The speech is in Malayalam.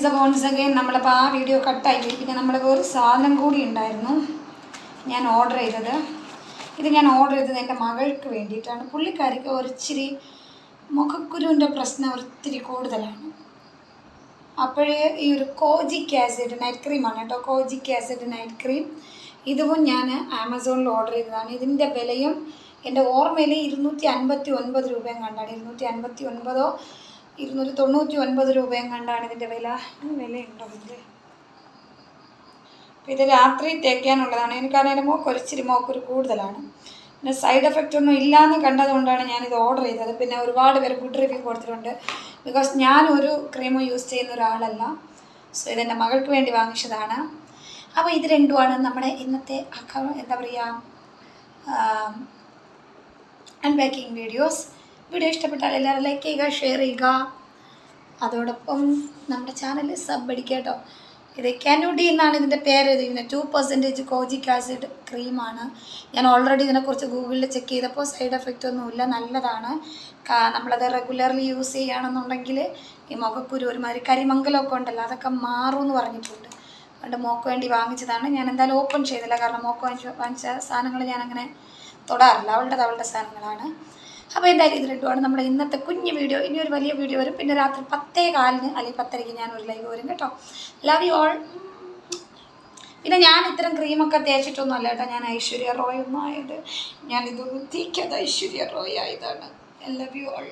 ഈസ് എ വൺസ് അഗൈൻ നമ്മളിപ്പോൾ ആ വീഡിയോ കട്ടായി പോയി പിന്നെ നമ്മളിപ്പോൾ ഒരു സാധനം കൂടി ഉണ്ടായിരുന്നു. ഞാൻ ഓർഡർ ചെയ്തത്. ഇത് ഞാൻ ഓർഡർ ചെയ്തത് എന്റെ മകൾക്ക് വേണ്ടിയിട്ടാണ്. പുള്ളിക്കാരിക്ക് ഒരിച്ചിരി മുഖക്കുരുവിന്റെ പ്രശ്നം ഒത്തിരി കൂടുതലാണ്. അപ്പോഴേ ഈ ഒരു കോജിക് ആസിഡ് നൈറ്റ് ക്രീമാണ് കേട്ടോ. കോജിക് ആസിഡ് നൈറ്റ് ക്രീം ഇതും ഞാൻ ആമസോണിൽ ഓർഡർ ചെയ്തതാണ്. ഇതിന്റെ വിലയും എന്റെ ഓർമ്മയിൽ ഇരുന്നൂറ്റി അൻപത്തി ഒൻപത് രൂപയും കണ്ടാണ്. ഇരുന്നൂറ്റി അൻപത്തി ഒൻപതോ ഇരുന്നൂറ്റി തൊണ്ണൂറ്റി ഒൻപത് രൂപയും കണ്ടാണ് ഇതിന്റെ വില. വിലയുണ്ടോ ഇതിന്റെ? അപ്പോൾ ഇത് രാത്രി തേക്കാനുള്ളതാണ്. എനിക്കാണെങ്കിൽ എന്റെ മോക്ക് ഒരിച്ചിരി മോക്കൊരു കൂടുതലാണ്. പിന്നെ സൈഡ് എഫക്റ്റ് ഒന്നും ഇല്ലയെന്ന് കണ്ടതുകൊണ്ടാണ് ഞാനിത് ഓർഡർ ചെയ്തത്. പിന്നെ ഒരുപാട് പേര് ഗുഡ് റിവ്യൂ കൊടുത്തിട്ടുണ്ട്. ബിക്കോസ് ഞാനൊരു ക്രീമും യൂസ് ചെയ്യുന്ന ഒരാളല്ല. സോ ഇതെന്റെ മകൾക്ക് വേണ്ടി വാങ്ങിച്ചതാണ്. അപ്പോൾ ഇത് രണ്ടുമാണ് നമ്മുടെ ഇന്നത്തെ എന്താ പറയുക അൺപാക്കിംഗ് വീഡിയോസ് വീഡിയോ ഇഷ്ടപ്പെട്ടാൽ എല്ലാവരും ലൈക്ക് ചെയ്യുക ഷെയർ ചെയ്യുക. അതോടൊപ്പം നമ്മുടെ ചാനൽ സബ് അടിക്കുക കേട്ടോ. ഇത് കാനുഡി എന്നാണ് ഇതിന്റെ പേര് ഇതിന് ടു പെർസെന്റേജ് കോജിക് ആസിഡ് ക്രീമാണ് ഞാൻ ഓൾറെഡി ഇതിനെക്കുറിച്ച് ഗൂഗിളിൽ ചെക്ക് ചെയ്തപ്പോൾ സൈഡ് എഫക്റ്റ് ഒന്നുമില്ല നല്ലതാണ്. നമ്മളത് റെഗുലർലി യൂസ് ചെയ്യുകയാണെന്നുണ്ടെങ്കിൽ ഈ മുഖക്കുരു ഒരുമാതിരി കരിമംഗലമൊക്കെ ഉണ്ടല്ലോ അതൊക്കെ മാറും എന്ന് പറഞ്ഞിട്ടുണ്ട്. അതുകൊണ്ട് മോക്ക് വേണ്ടി വാങ്ങിച്ചതാണ്. ഞാൻ എന്തായാലും ഓപ്പൺ ചെയ്തില്ല. കാരണം മോക്ക് വാങ്ങിച്ച വാങ്ങിച്ച സാധനങ്ങൾ ഞാനങ്ങനെ തൊടാറില്ല. അവളുടെ അവളുടെ സാധനങ്ങളാണ്. അപ്പോൾ എന്തായാലും ഇത് രണ്ടുമാണ് നമ്മുടെ ഇന്നത്തെ കുഞ്ഞു വീഡിയോ. ഇനി ഒരു വലിയ വീഡിയോ വരും. പിന്നെ രാത്രി പത്തേ കാലിന് അല്ലെങ്കിൽ പത്തരയ്ക്ക് ഞാൻ ഒരു ലൈവ് വരും കേട്ടോ. ലവ് യു ഓൾ പിന്നെ ഞാൻ ഇത്തരം ക്രീമൊക്കെ തേച്ചിട്ടൊന്നും അല്ല കേട്ടോ. ഞാൻ ഐശ്വര്യ റോയ് ഒന്നും ആയത് ഞാൻ ഇതൊന്നും തീക്കാതെ ഐശ്വര്യ റോയ് ആയതാണ്. Love you all